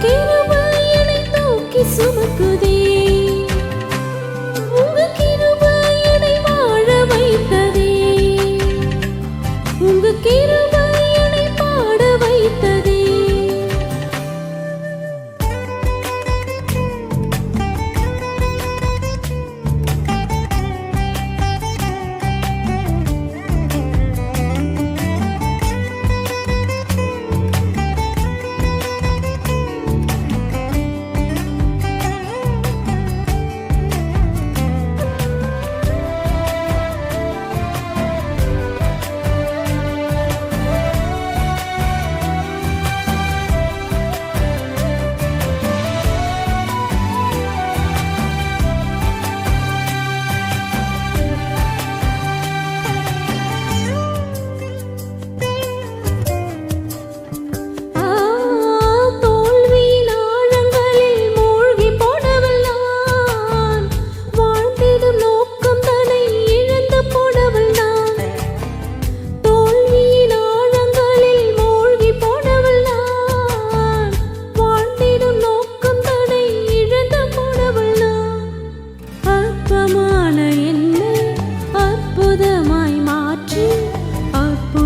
quiero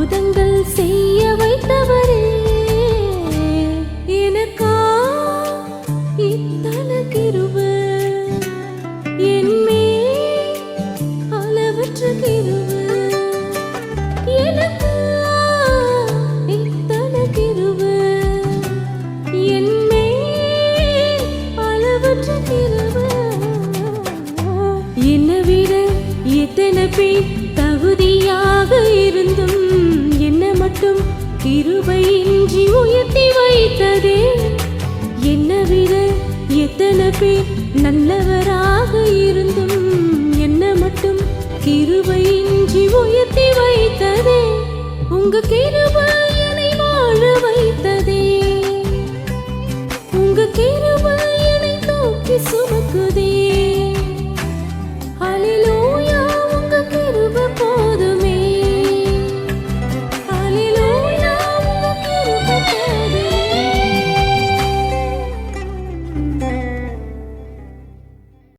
அற்புதங்கள் செய்ய வைத்தவர். கெஞ்சி உயர்த்தி வைத்ததே. என்ன விட எத்தனை பேர் நல்லவராக இருந்தும் என்ன மட்டும் கிருபையின்றி உயர்த்தி வைத்ததே. உங்க கிருபை